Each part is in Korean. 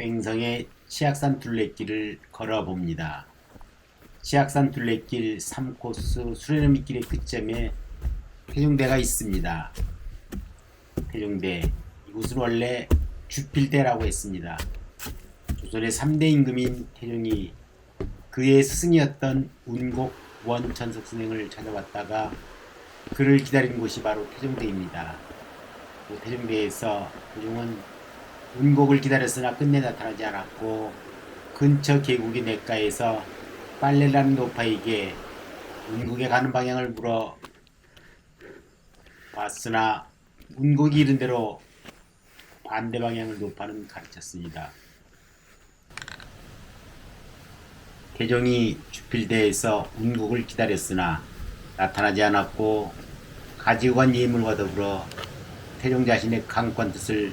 횡성의 치악산 둘레길을 걸어봅니다. 치악산 둘레길 3코스 수레노미길의 끝점에 태종대가 있습니다. 태종대 이곳은 원래 주필대라고 했습니다. 조선의 3대 임금인 태종이 그의 스승이었던 운곡 원천석 선생을 찾아왔다가 그를 기다린 곳이 바로 태종대입니다. 그 태종대에서 태종은 운곡을 기다렸으나 끝내 나타나지 않았고 근처 계곡의 냇가에서 빨래라는 노파에게 운곡에 가는 방향을 물어 봤으나 운곡이 이른 대로 반대 방향을 노파는 가르쳤습니다. 태종이 주필대에서 운곡을 기다렸으나 나타나지 않았고 가지고 간 예물과 더불어 태종 자신의 강권 뜻을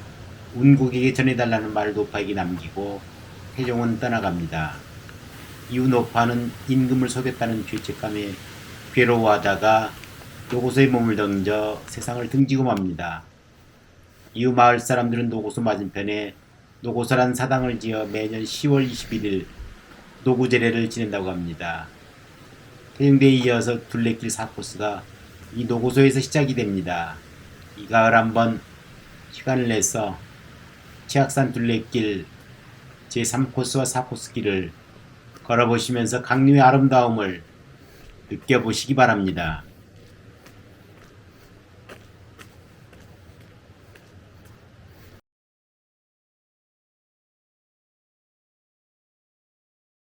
운곡에게 전해달라는 말을 노파에게 남기고 태종은 떠나갑니다. 이후 노파는 임금을 속였다는 죄책감에 괴로워하다가 노고소에 몸을 던져 세상을 등지고 맙니다. 이후 마을 사람들은 노고소 맞은편에 노고소란 사당을 지어 매년 10월 21일 노구제례를 지낸다고 합니다. 태종대에 이어서 둘레길 4코스가 이 노고소에서 시작이 됩니다. 이 가을 한번 시간을 내서 치악산 둘레길 제3코스와 4코스 길을 걸어보시면서 강림의 아름다움을 느껴보시기 바랍니다.